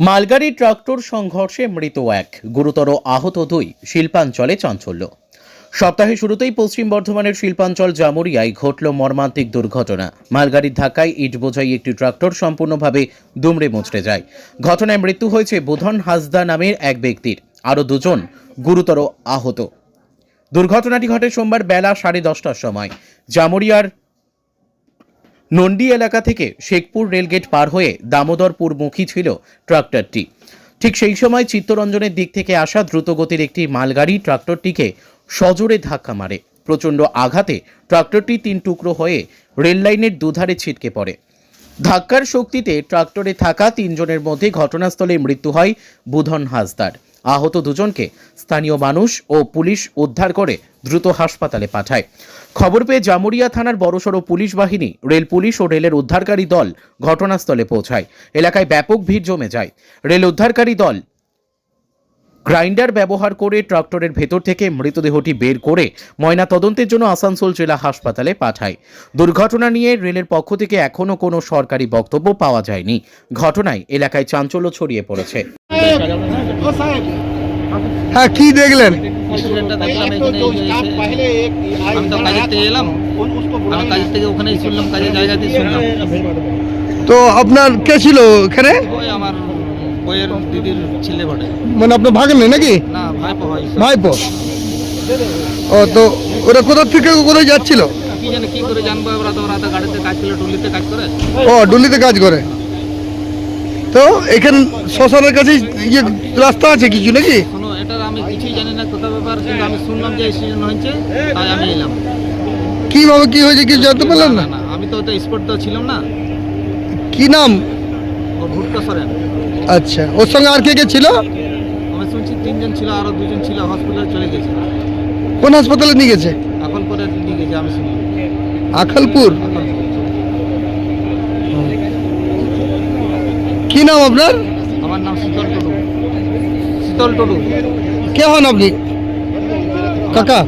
মালগাড়ি tractor সংঘর্ষে মৃত এক, গুরুতর আহত দুই, শিল্পাঞ্চলে চাঞ্চল্য। সপ্তাহে শুরুতেই পশ্চিম বর্ধমানের শিল্পাঞ্চল জামুরিয়ায় ঘটল মর্মান্তিক দুর্ঘটনা। মালগাড়ির ধাক্কায় ইট বোঝাই একটি ট্রাক্টর সম্পূর্ণভাবে দুমড়ে মুচড়ে যায়। ঘটনায় মৃত্যু হয়েছে বুধন হাসদা নামের এক ব্যক্তির। আরও দুজন গুরুতর আহত। দুর্ঘটনাটি ঘটে সোমবার বেলা সাড়ে দশটার সময়। জামুরিয়ার নন্ডি এলাকা থেকে শেখপুর রেলগেট পার হয়ে দামোদরপুর মুখী ছিল ট্রাক্টরটি। ঠিক সেই সময় চিত্তরঞ্জনের দিক থেকে আসা দ্রুতগতির একটি মালগাড়ি ট্রাক্টরটিকে সজোরে ধাক্কা মারে। প্রচণ্ড আঘাতে ট্রাক্টরটি তিন টুকরো হয়ে রেললাইনের দুধারে ছিটকে পড়ে। ধাক্কার শক্তিতে ট্রাক্টরে থাকা তিনজনের মধ্যে ঘটনাস্থলে মৃত্যু হয় বুধন হাসদার। আহত দুজনকে স্থানীয় মানুষ ও পুলিশ উদ্ধার করে দ্রুত হাসপাতালে পাঠায়। খবর পেয়ে জামুরিয়া থানার বড়সড় পুলিশ বাহিনী, রেল পুলিশ ও রেলের উদ্ধারকারী দল ঘটনাস্থলে পৌঁছায়। এলাকায় ব্যাপক ভিড় জমে যায়। রেল উদ্ধারকারী দল গ্রাইন্ডার ব্যবহার করে ট্রাক্টরের ভেতর থেকে মৃতদেহটি বের করে ময়না তদন্তের জন্য আসানসোল জেলা হাসপাতালে পাঠায়। দুর্ঘটনা নিয়ে রেলের পক্ষ থেকে এখনও কোনো সরকারি বক্তব্য পাওয়া যায়নি। ঘটনায় এলাকায় চাঞ্চল্য ছড়িয়ে পড়েছে। হ্যাঁ কি দেখলেন? আমি তো কাজের থেকে এলাম। আমি কাজের থেকে ওখানেই শুনলাম কাজের জায়গাতেই শুনলাম। তো আপনার কে ছিল এখানে আমার বইয়ের দিদির ছেলে বটে। মানে আপনার ভাগ্নে নাকি? না ভাইপো ভাইপো। ও তো ওরা কোথা থেকে কোথায় যাচ্ছিল? কি জানে কি করে জানব ওরা তো ওরা তো গাড়িতে কাজ করে ডুলিতে কাজ করে। ও ডুলিতে কাজ করে। তো এখান শ্মশানের কাছে ইয়ে রাস্তা আছে কিছু নাকি? আমি কিছুই জানি না কোথাও ব্যাপার কিন্তু আমি শুনলাম যে অ্যাক্সিডেন্ট হয়েছে তাই আমি এলাম। কীভাবে কি হয়েছে কিছু জানতে পারলেন না আমি তো তো স্পট তো ছিলাম না। কি নাম? ও ভুট্টো সরেন। আচ্ছা ওর সঙ্গে আর কে কে ছিল? আমি শুনছি তিনজন ছিল আরও দুজন ছিল হসপিটালে চলে গেছে। কোন হাসপাতালে নিয়ে গেছে? করে নিয়ে গেছে আমি শুনলাম। আখালপুর এখন কি নাম আপনার? আমার নাম শীতল টুডু। শীতল টুডু। কে হন আপনি? কাকা?